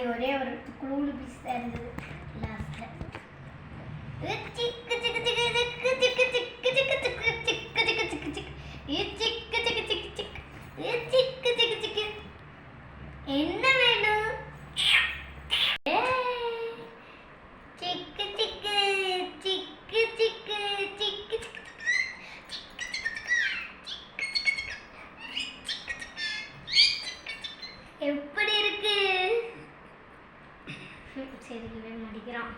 அப்படி ஒரே ஒரு குளூலு பீஸ் தான் இருந்தது லாஸ்ட்டில் என்ன செருகவே மாட்டேங்கிறான்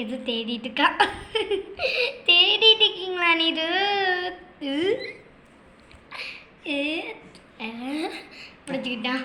எது தேடிட்டு இருக்கா? தேடிட்டு இருக்கீங்களா நீரு? பிடிச்சிக்கிட்டான்.